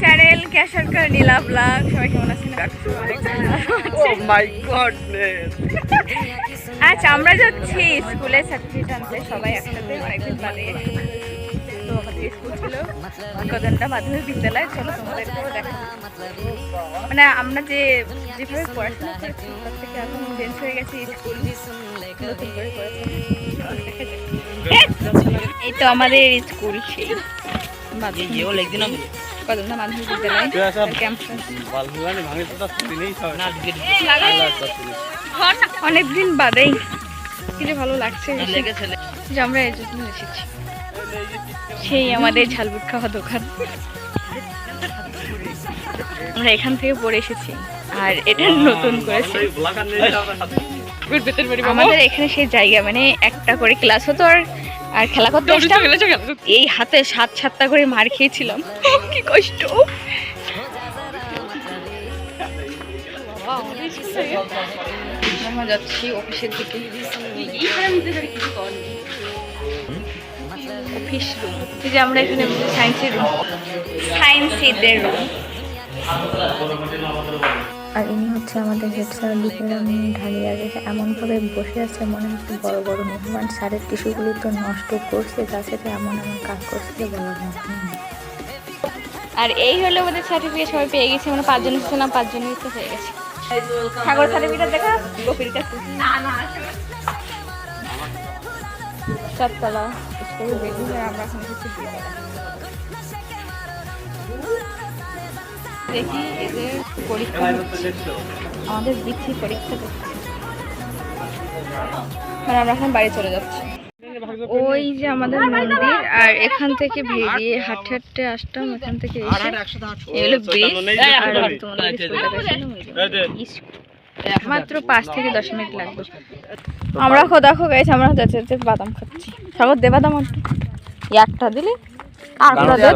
Channel কে সরকার নীলা blog সবাই কেমন আছেন? Oh my godness! আচ্ছা আমরা যাচ্ছি স্কুলে সার্টিফিকেট আনতে সবাই একসাথে অনেকদিন বাদে। তো আমাদের স্কুল ছিল কদনটা মাধ্যমিক বিদ্যালয় চলো তোমাদেরকেও দেখা মানে আমরা যে যেভাবে পড়াশোনা করেছি তার থেকে এখন চেঞ্জ হয়ে গেছে স্কুল নতুন করে করেছে। এই তো আমাদের স্কুল সেই মাধ্যমিক মাধ্যমিক বিদ্যালয় অনেকদিন বাদেই। কি যে ভালো লাগছে। যে আমরা এই জন্য এসেছি। সেই আমাদের ঝালবুট খাওয়া দোকান। আমরা এখান থেকে পড়ে এসেছি। আর এটা নতুন করেছে। আমাদের এখানে সেই জায়গা মানে একটা করে ক্লাস হতো আর আর খেলা করতে আসতাম এই হাতে সাত সাতটা করে মার খেয়েছিলাম। কি কষ্ট। আমরা যাচ্ছি অফিসের দিকে অফিস রুম এই যে আমরা এখানে সায়েন্সের রুম সায়েন্সের রুম আর ইনি হচ্ছে আমাদের হেড স্যার লিখেরাম ঢালিয়া রেখে এমনভাবে বসে আছে মনে হচ্ছে বড় বড় মেহমান স্যারের টিস্যুগুলি তো নষ্ট করছে সাথে এমন এমন কাজ করছে যে বলার মতো আর এই হলো আমাদের সার্টিফিকেট সবাই পেয়ে গেছি। মানে পাঁচজন এসেছিলাম পাঁচজনই তো হয়ে গেছে। সাগর সার্টিফিকেট দেখা কাছে না না আমরা এখন হচ্ছে দুতলা। দেখি এদের পরীক্ষা আমাদের দিচ্ছি পরীক্ষা মানে আমরা এখন বাড়ি চলে যাচ্ছি। ওই যে আমাদের মন্দির আর এখান থেকে বেরিয়ে হাঁটতে হাঁটতে আসতাম এখান থেকে। মাত্র পাঁচ থেকে দশ মিনিট লাগবে। আমরা খো গেছি আমরা যাচ্ছি যাচ্ছি বাদাম খাচ্ছি। সাগর দে বাদাম একটু। একটা দিলি আর কোথা দে?